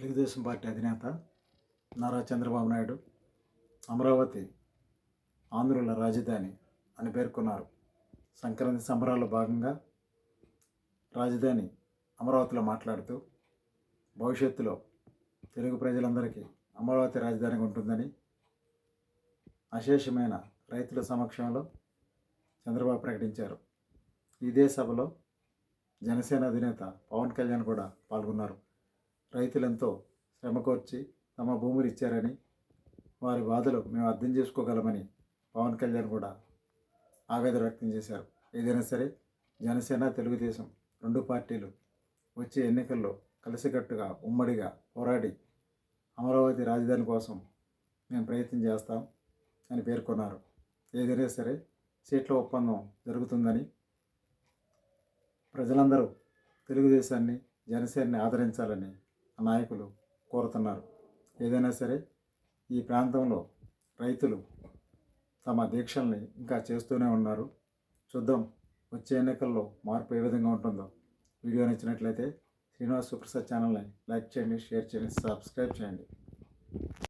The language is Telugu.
తెలుగుదేశం పార్టీ అధినేత నారా చంద్రబాబు నాయుడు అమరావతి ఆంధ్రుల రాజధాని అని పేర్కొన్నారు. సంక్రాంతి సంబరాల్లో భాగంగా రాజధాని అమరావతిలో మాట్లాడుతూ భవిష్యత్తులో తెలుగు ప్రజలందరికీ అమరావతి రాజధానిగా ఉంటుందని అశేషమైన రైతుల సమక్షంలో చంద్రబాబు ప్రకటించారు. ఇదే సభలో జనసేన అధినేత పవన్ కళ్యాణ్ కూడా పాల్గొన్నారు. రైతులెంతో శ్రమకోర్చి తమ భూములు ఇచ్చారని వారి బాధలు మేము అర్థం చేసుకోగలమని పవన్ కళ్యాణ్ కూడా ఆవేదన వ్యక్తం చేశారు. ఏదైనా సరే జనసేన తెలుగుదేశం రెండు పార్టీలు వచ్చే ఎన్నికల్లో కలిసికట్టుగా ఉమ్మడిగా పోరాడి అమరావతి రాజధాని కోసం మేము ప్రయత్నం చేస్తాం అని పేర్కొన్నారు. ఏదైనా సరే సీట్ల ఒప్పందం జరుగుతుందని ప్రజలందరూ తెలుగుదేశాన్ని జనసేనని ఆదరించాలని నాయకులు కోరుతున్నారు. ఏదైనా సరే ఈ ప్రాంతంలో రైతులు తమ దీక్షల్ని ఇంకా చేస్తూనే ఉన్నారు. చూద్దాం వచ్చే ఎన్నికల్లో మార్పు ఏ విధంగా ఉంటుందో. వీడియో నచ్చినట్లయితే శ్రీనివాస్ సుప్రసాద్ ఛానల్ని లైక్ చేయండి షేర్ చేయండి సబ్స్క్రైబ్ చేయండి.